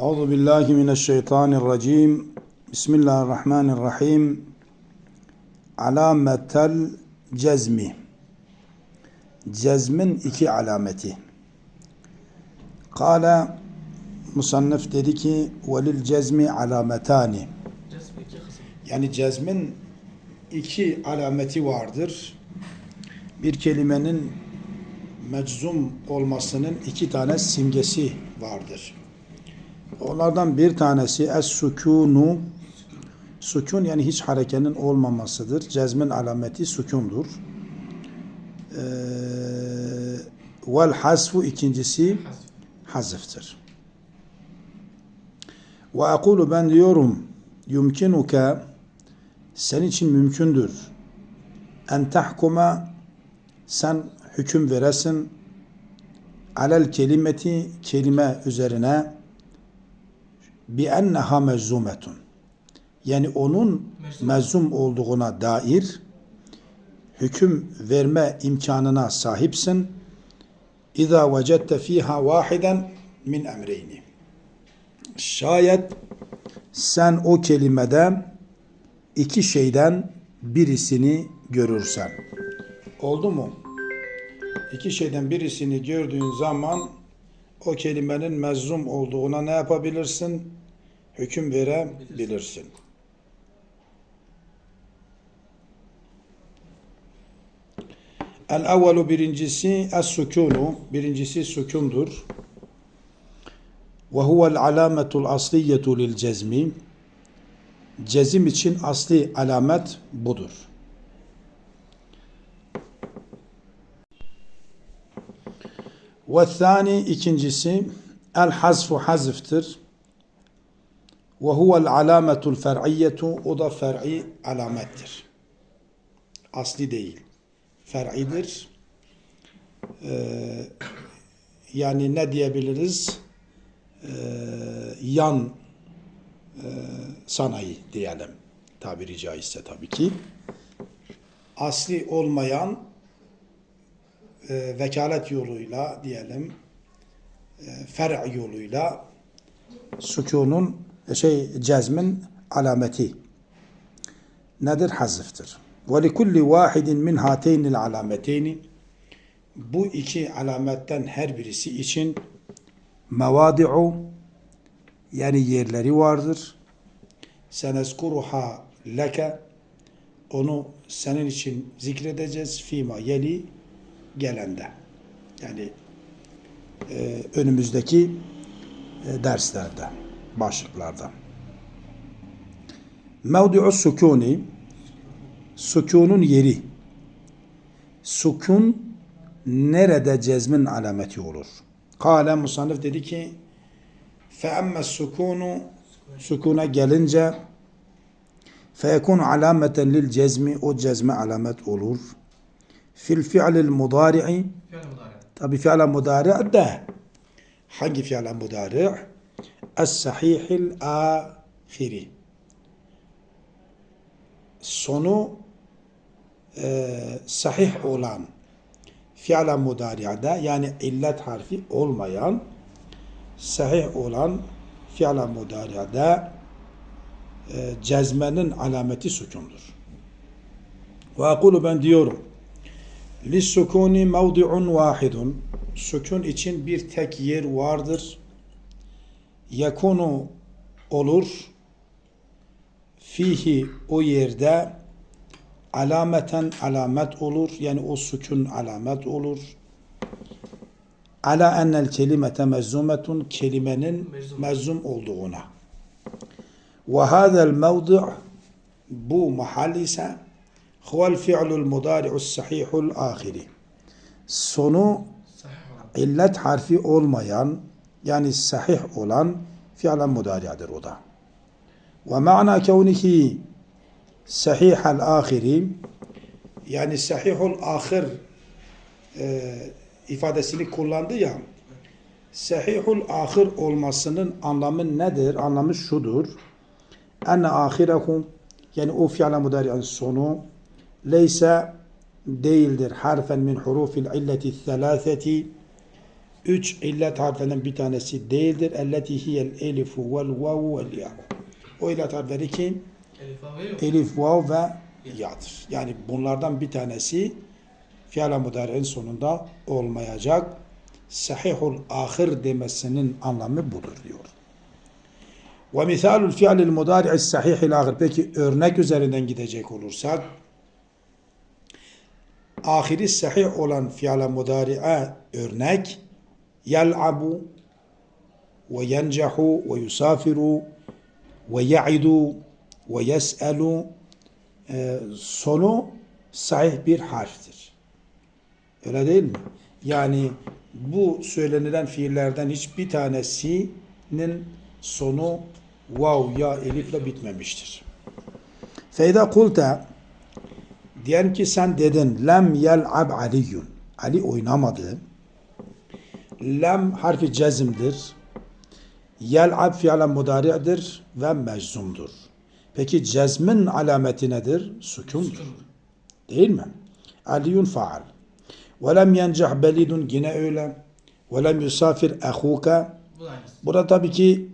Euzu billahi mineşşeytanirracim. Bismillahirrahmanirrahim. Alametel cezmi. Cezmin iki alameti. Kale musannif dedi ki velil cezmi alametani. Yani cezmin iki alameti vardır. Bir kelimenin meczum olmasının iki tane simgesi vardır. Onlardan bir tanesi es-sukunu sukun yani hiç harekenin olmamasıdır. Cezmin alameti sukundur. Ee, vel hasfu ikincisi hazıftır. Ve akulu ben diyorum yumkinuke senin için mümkündür en tahkuma sen hüküm veresin alel kelimeti kelime üzerine bi enneha mezzumetun yani onun Meczum. olduğuna dair hüküm verme imkanına sahipsin. İza vecette fiha vahiden min emreyni. Şayet sen o kelimede iki şeyden birisini görürsen. Oldu mu? İki şeyden birisini gördüğün zaman o kelimenin mezum olduğuna ne yapabilirsin? Hüküm verebilirsin. El evvelu birincisi es sukunu. Birincisi sukundur. Ve huvel alametul asliyetu lil cezmi. Cezim için asli alamet budur. Ve ikincisi el hazfu hazıftır. Ve huvel alametul fer'iyyetu. O da fer'i alamettir. Asli değil fer'idir. Ee, yani ne diyebiliriz? Ee, yan e, sanayi diyelim. Tabiri caizse tabii ki. Asli olmayan e, vekalet yoluyla diyelim e, fer' yoluyla sükunun şey cezmin alameti nedir? Hazıftır. Ve li kulli vahidin min hateynil alameteyni bu iki alametten her birisi için mevadi'u yani yerleri vardır. Senezkuruha leke onu senin için zikredeceğiz fima yeli gelende. Yani e, önümüzdeki e, derslerde başlıklarda. Mevdi'u sukuni Sükunun yeri. Sukun nerede cezmin alameti olur? Kale musannif dedi ki feemme sukunu sukuna gelince feyekun alameten lil cezmi o cezme alamet olur. Fil fi'lil mudari'i tabi fi'la mudari de hangi fi'la mudari? Es-sahihil ahiri sonu e, sahih olan fi'la mudari'de yani illet harfi olmayan sahih olan fi'la mudari'de e, cezmenin alameti sukundur. Ve akulu ben diyorum lissukuni mevdi'un vahidun sükun için bir tek yer vardır. Yakunu olur fihi o yerde alameten alamet olur. Yani o sükun alamet olur. Ala ennel kelimete mezzumetun kelimenin Meczum. mezzum olduğuna. Ve hâzel mevdi' bu mahal ise huvel fi'lul mudari'us sahihul ahiri. Sonu illet harfi olmayan yani sahih olan fi'len mudari'adır o da. Ve ma'na kevnihi sahihal ahiri yani sahihul ahir e, ifadesini kullandı ya sahihul ahir olmasının anlamı nedir? Anlamı şudur. Enne ahirehu yani o fi'len mudari'ın sonu leyse değildir harfen min hurufil illeti thelâtheti üç illet harflerinden bir tanesi değildir. Elleti hiyel elifu vel vavu vel ya. O illet harfleri ki Elif vav ve ya'dır. Yani bunlardan bir tanesi fiil mudari'nin sonunda olmayacak. Sahihul ahir demesinin anlamı budur diyor. Ve misalul fiilil mudari'i sahihil ahir. Peki örnek üzerinden gidecek olursak ahiri sahih olan fiil mudari'e örnek yel'abu ve yencehu ve yusafiru ve ya'idu ve yes'elu e, sonu sahih bir harftir. Öyle değil mi? Yani bu söylenilen fiillerden hiçbir tanesinin sonu vav ya elifle bitmemiştir. Feyda kulta diyelim ki sen dedin lem yel'ab aliyun. Ali oynamadı. Lem harfi cezimdir. Yel'ab fiilen mudari'dir ve meczumdur. Peki cezmin alameti nedir? Sükundur. Değil mi? Aliyun faal. Ve lem yencah belidun yine öyle. Ve lem yusafir ahuka. Burada tabii ki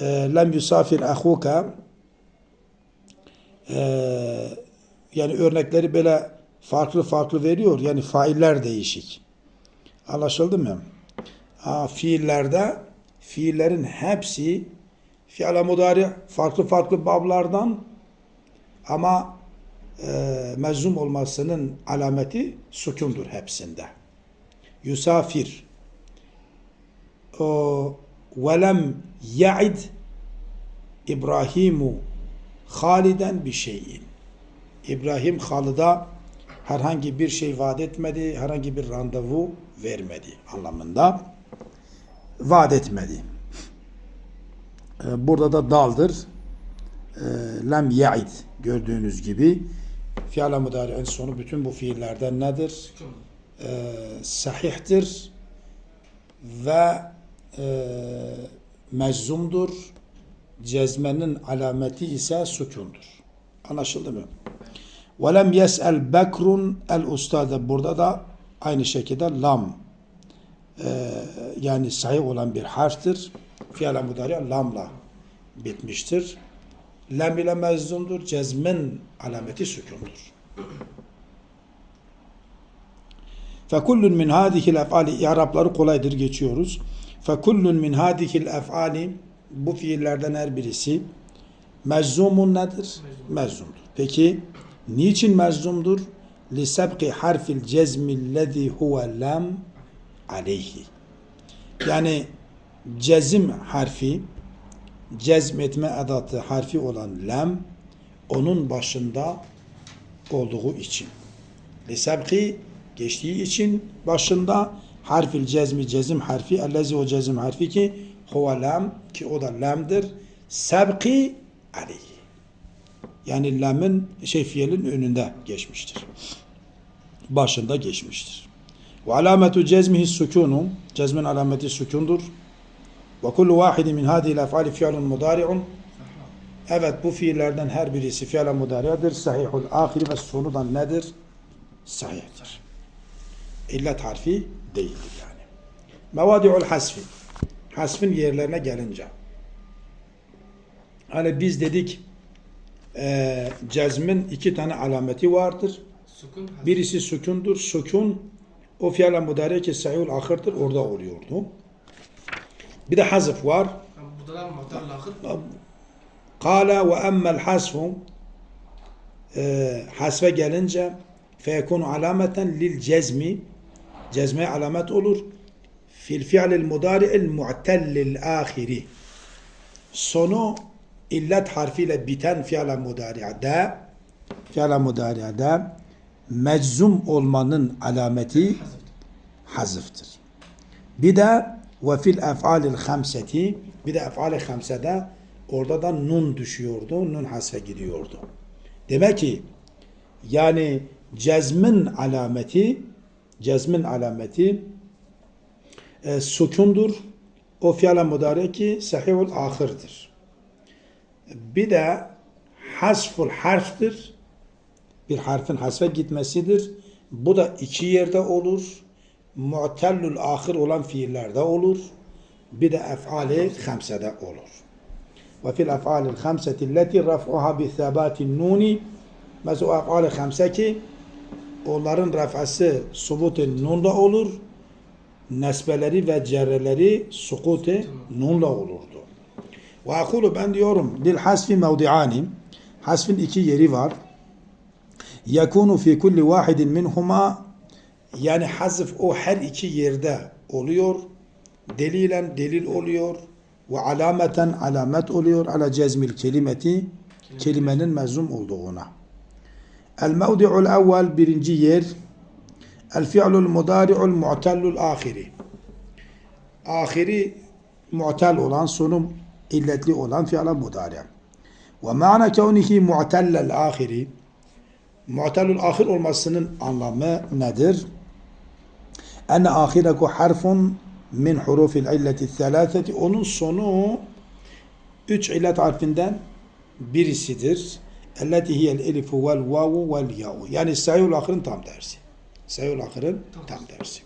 e, lem yusafir ahuka e, yani örnekleri böyle farklı farklı veriyor. Yani failler değişik. Anlaşıldı mı? Ha, fiillerde fiillerin hepsi fiil mudari farklı farklı bablardan ama e, meczum olmasının alameti sükundur hepsinde. Yusafir o velem ya'id İbrahimu Haliden bir şeyin. İbrahim Halid'a herhangi bir şey vaat etmedi, herhangi bir randevu vermedi anlamında Vaat etmedi. Ee, Burada da daldır. Ee, Lem ya'id gördüğünüz gibi fiil mudari'nin sonu bütün bu fiillerden nedir? Sükundur. Ee, sahihtir ve e, meczumdur. Cezmenin alameti ise sükundur. Anlaşıldı mı? وَلَمْ يَسْأَلْ بَكْرٌ el ustada Burada da aynı şekilde lam ee, yani sahih olan bir harftir. Fiyala mudari lamla bitmiştir. Lem ile mezdundur. Cezmin alameti sükundur. Fekullun min hadihil ef'ali Arapları kolaydır geçiyoruz. Fekullun min hadihil ef'ali bu fiillerden her birisi meczumun nedir? Meczumdur. Peki niçin meczumdur? Li sebki harfil cezmi lezi huve lem aleyhi. Yani cezim harfi, cezmetme edatı harfi olan lem, onun başında olduğu için. Lisebki geçtiği için başında harfil cezmi cezim harfi ellezi o cezim harfi ki huve lam ki o da lamdır. Sebki aleyhi. Yani lamın şey fiilin önünde geçmiştir. Başında geçmiştir. Ve alametu cezmihi sükunu cezmin alameti sükundur. Ve kullu vahidi min hadihi lef'ali fiilun mudari'un Evet bu fiillerden her birisi fiil mudari'dir. Sahihul ahiri ve sonu da nedir? Sahihtir. İllet harfi değildir yani. Mevadi'ul hasfi. Hasfin yerlerine gelince. Hani biz dedik e, cezmin iki tane alameti vardır. Birisi sükundur. Sükun o fiala müdare ki sayul ahırdır orada oluyordu. Bir de hazıf var. Kala ve emmel hasfu e, hasfe gelince feyekunu alameten lil cezmi cezme alamet olur. Fil fi'lil mudari'il mu'tellil ahiri sonu illet harfiyle biten fi'la mudari'de fi'la mudari'de meczum olmanın alameti Hazıftır. Bir de ve fil ef'alil hamseti bir de ef'al-i hamsede orada da nun düşüyordu. Nun hasfe gidiyordu. Demek ki yani cezmin alameti cezmin alameti e, sukundur. O fiil mudari ki sahihul ahirdir. Bir de hasful harftir. Bir harfin hasfe gitmesidir. Bu da iki yerde olur. mu'tellül ahir olan fiillerde olur. Bir de ef'ali hamsede olur. Ve fil ef'alil hamseti leti raf'uha bi thabatin nuni mesela ef'ali hamse ki onların raf'ası subutin nunla olur. Nesbeleri ve cerreleri sukuti nunla olurdu. Ve akulu ben diyorum bil hasfi mevdiani hasfin iki yeri var. Yakunu fi kulli vahidin minhuma yani hazf o her iki yerde oluyor. Delilen delil oluyor. Ve alameten alamet oluyor. Ala cezmil kelimeti kelimenin mezum olduğuna. El mevdi'ul evvel birinci yer. El fi'lul mudari'ul mu'tellul ahiri. Ahiri mu'tel olan sonu illetli olan fi'la mudari. Ve ma'na kevnihi mu'tellel ahiri Mu'tellul ahir olmasının anlamı nedir? Enne ahireku harfun min hurufil illeti thalâtheti. Onun sonu üç illet harfinden birisidir. Elleti hiyel elifu vel vavu vel yavu. Yani sayul ahirin tam tersi. Sayul ahirin tam tersi.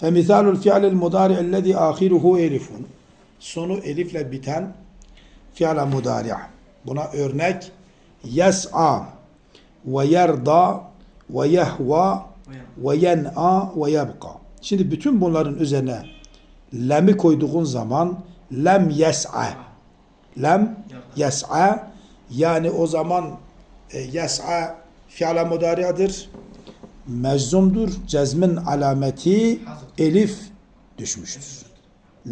فمثال الفعل المضارع الذي آخره ألف sonu elifle biten fi'la mudari' buna örnek yes'a ve yerda ve yehva ve yen'a ve yebqa şimdi bütün bunların üzerine lem'i koyduğun zaman lem yes'a lem yes'a yani o zaman e, yes'a fi'la mudari'adır meczumdur cezmin alameti elif düşmüştür.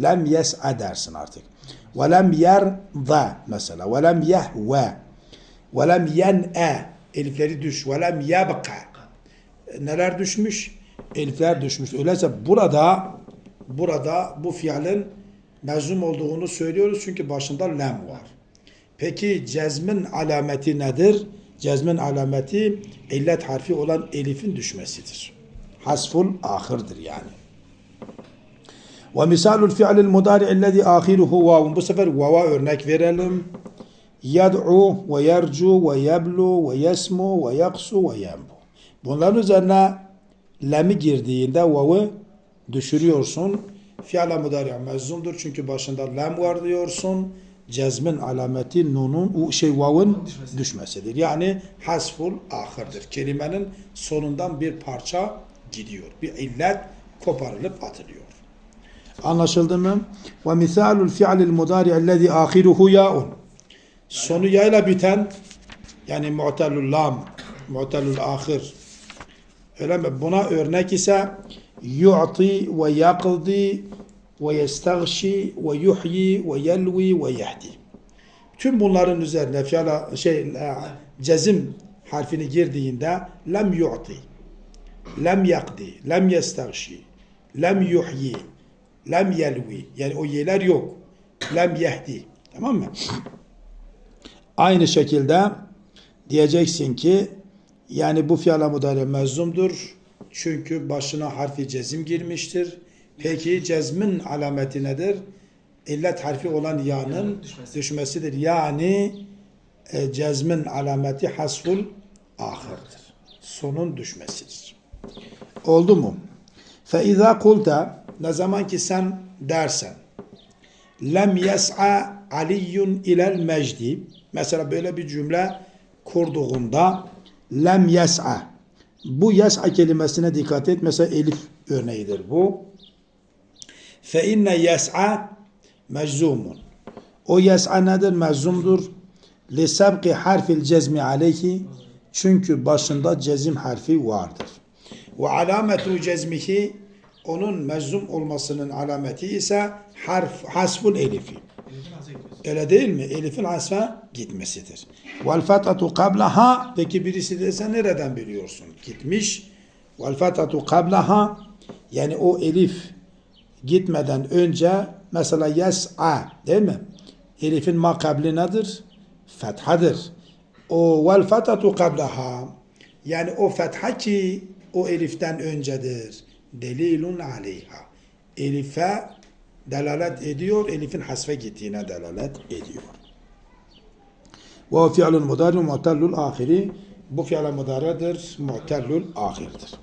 Lem yes'a dersin artık. Ve lem yerda mesela. Ve lem yehve. Ve lem yen'e. Elifleri düş. Ve lem yebqa. Neler düşmüş? Elifler düşmüş. Öyleyse burada burada bu fiilin mezum olduğunu söylüyoruz çünkü başında lem var. Peki cezmin alameti nedir? Cezmin alameti illet harfi olan elifin düşmesidir. Hasful ahırdır yani. Ve misalul fi'lil mudari ellezî ahiruhu vavun. Bu sefer vava örnek verelim. Yed'u ve yercu ve yeblu ve yesmu ve yaksu ve yembu. Bunların üzerine lemi girdiğinde vav'ı düşürüyorsun. Fi'la mudari mezzumdur çünkü başında lem var diyorsun. Cezmin alameti nunun şey vav'ın Düşmesi. düşmesidir. Yani hasful ahırdır. Kelimenin sonundan bir parça gidiyor. Bir illet koparılıp atılıyor. Anlaşıldı mı? Ve misalul fi'lil mudari ellezî ahiruhu ya'un. Sonu yayla biten yani mu'telul lam, mu'telul ahir. Öyle mi? Buna örnek ise yu'ti ve yaqdi ve yestagşi ve yuhyi ve yelvi ve yehdi. Tüm bunların üzerine fiala şey cezim harfini girdiğinde lem yu'ti, lem yakdi, lem yestagşi, lem yuhyi, lem yelvi. Yani o yeler yok. Lem yehdi. Tamam mı? Aynı şekilde diyeceksin ki yani bu fiala mudari mezumdur. Çünkü başına harfi cezim girmiştir. Peki cezmin alameti nedir? İllet harfi olan ya'nın Ya'nın düşmesi. düşmesidir. Yani e, cezmin alameti hasful ahırdır. Sonun düşmesidir. Oldu mu? فَاِذَا قُلْتَ Ne zaman ki sen dersen lem yes'a aliyyun ilel mecdi mesela böyle bir cümle kurduğunda lem yes'a bu yes'a kelimesine dikkat et. Mesela elif örneğidir bu. Fe inne yes'a meczumun. O yes'a nedir? Meczumdur. Li sebki harfil cezmi aleyhi. Çünkü başında cezim harfi vardır. Ve alametu cezmihi onun meczum olmasının alameti ise harf hasful elifi. Öyle değil mi? Elif'in hasfa gitmesidir. Vel fetatu kablaha peki birisi dese nereden biliyorsun? Gitmiş. Vel fetatu kablaha yani o elif gitmeden önce mesela yes'a değil mi? Elif'in makabli nedir? Fethadır. O vel fetatu kablaha yani o fetha ki o eliften öncedir. Delilun aleyha. Elife delalet ediyor. Elif'in hasfe gittiğine delalet ediyor. Ve fi'lun mudari mu'tellul ahiri. Bu fi'l mudaridir. Mu'tellul ahirdir.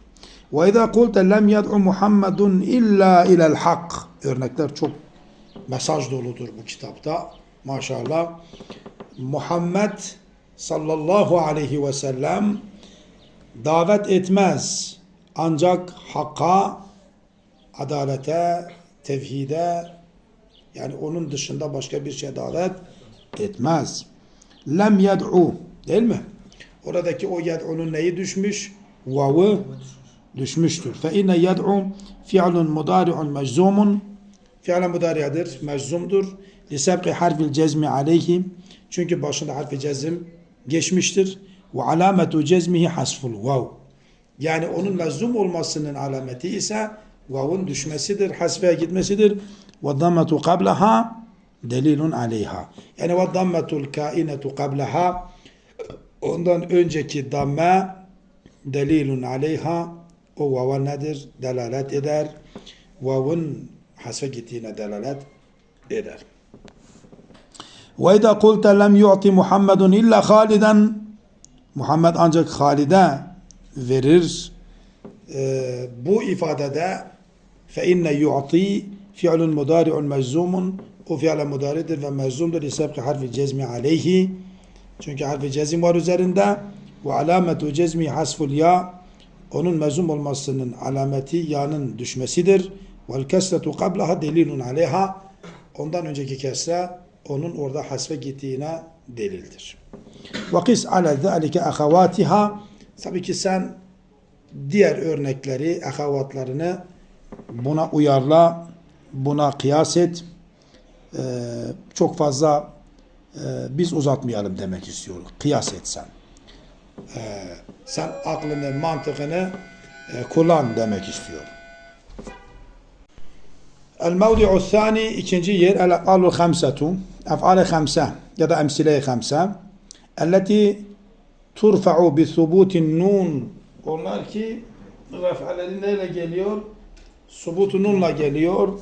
Ve izâ kulte lem yed'u Muhammedun illa ilel hak. Örnekler çok mesaj doludur bu kitapta. Maşallah. Muhammed sallallahu aleyhi ve sellem davet etmez. Ancak hakka, adalete, tevhide yani onun dışında başka bir şey davet etmez. Lem yed'u değil mi? Oradaki o yed'unun neyi düşmüş? Vav'ı düşmüştür. Fe inne yed'u fi'lun mudari'un meczumun fi'len mudari'adır, meczumdur. Li sebqi harfil cezmi aleyhi çünkü başında harfi cezim geçmiştir. Ve alametu cezmihi hasful vav. Yani onun meczum olmasının alameti ise vav'un düşmesidir, hasfeye gitmesidir. Ve dammetu qablaha delilun aleyha. Yani ve dammetul kainetu qablaha ondan önceki damme delilun aleyha o vava nedir? Delalet eder. Vav'un hasfe gittiğine delalet eder. Ve idâ kulte lem yu'ti Muhammedun illa Haliden Muhammed ancak Halid'e verir. Ee, bu ifadede inne yu'ti fi'lun mudari'un meczumun o fi'le mudari'dir ve meczumdur li sebki harfi cezmi aleyhi. Çünkü harfi cezim var üzerinde. Ve alametu cezmi hasful ya. Onun mezum olmasının alameti ya'nın düşmesidir. Vel kesretu qablaha delilun aleyha. Ondan önceki kesre onun orada hasfe gittiğine delildir. Ve kis ala zâlike ahavatiha tabii ki sen diğer örnekleri, ahavatlarını buna uyarla, buna kıyas et. Ee, çok fazla e, biz uzatmayalım demek istiyoruz. Kıyas et sen. Ee, sen aklını, mantığını e, kullan demek istiyor. El mevdi'u sani ikinci yer el ef'alul hamsetu ef'ale hamse ya da emsile-i hamse elleti turfa'u bi thubutin nun onlar ki ref'aleri neyle geliyor? Subutu geliyor.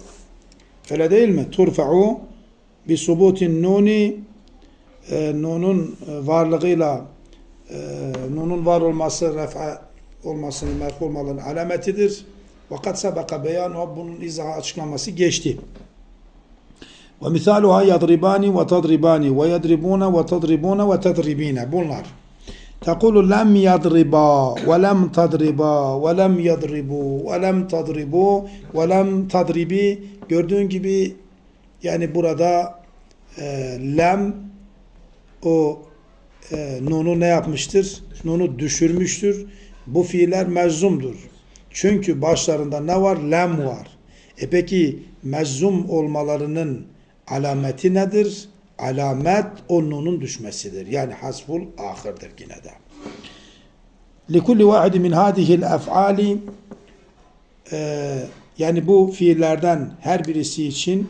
Öyle değil mi? Turfa'u bi subutin nuni e, nunun e, varlığıyla e, nunun var olması ref'a olmasının merfu olmalarının alametidir. Vakat sabaka beyanu bunun izahı açıklaması geçti. Ve misaluha yadribani ve tadribani ve yadribuna ve tadribuna ve tadribine bunlar. Tekulu lem yadriba ve lem tadriba ve lem yadribu ve lem tadribu ve lem tadribi gördüğün gibi yani burada e, lem o e, nunu ne yapmıştır? Nunu düşürmüştür. Bu fiiller meczumdur. Çünkü başlarında ne var? Lem var. E peki mezzum olmalarının alameti nedir? Alamet o nunun düşmesidir. Yani hasful ahırdır yine de. لِكُلِّ وَاحِدٍ مِنْ هَذِهِ الْاَفْعَالِ Ee, yani bu fiillerden her birisi için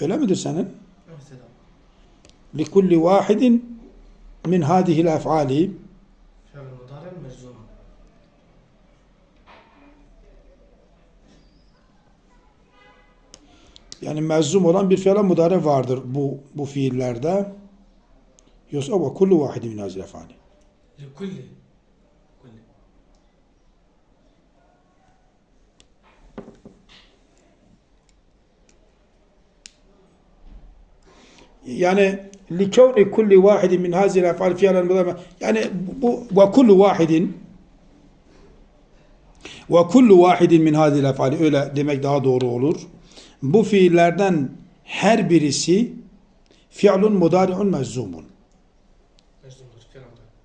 öyle midir senin? Evet selam. لِكُلِّ وَاحِدٍ مِنْ هَذِهِ الْاَفْعَالِ Yani mezum olan bir fiile mudare vardır bu bu fiillerde. Yusuf ve kullu vahidi min hazil efani. Kulli. yani likevni kulli vahidin min hazil efal fiyalen mudame yani bu ve kullu vahidin ve kullu vahidin min hazil efali öyle demek daha doğru olur bu fiillerden her birisi fi'lun mudari'un mezzumun.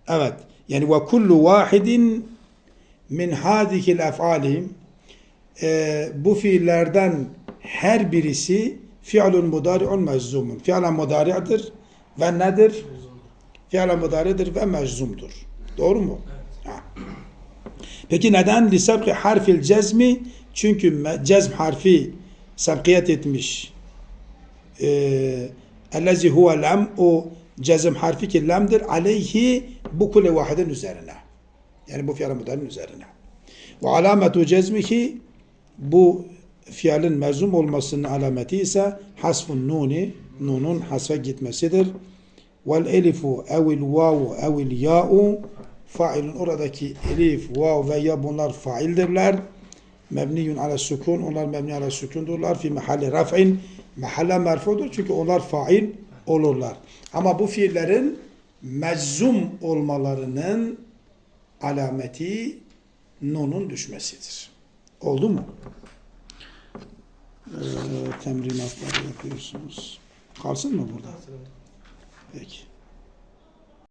Evet. Yani ve kullu vahidin min hadikil ef'alihim e, bu fiillerden her birisi fi'lun mudari'un mezzumun. Fi'len mudari'dir ve nedir? Fi'len mudari'dir ve mezzumdur. Doğru mu? Evet. Peki neden? Lisebki harfil cezmi çünkü cezm harfi sabkiyet etmiş. Ee, ellezi huve lem o cezm harfi ki lemdir aleyhi bu kule vahidin üzerine. Yani bu fiil mudarın üzerine. Ve alametu cezmihi bu fiilin mezum olmasının alameti ise hasfun nuni nunun hasfe gitmesidir. Vel elifu evil vavu evil ya'u Failun oradaki elif, vav ve ya bunlar faildirler. Mebniyun ala sukun. Onlar mebni ala sukundurlar. Fi mahalli raf'in. Mahalle merfudur. Çünkü onlar fail olurlar. Ama bu fiillerin meczum olmalarının alameti nunun düşmesidir. Oldu mu? Ee, temrinatları yapıyorsunuz. Kalsın mı burada? Peki.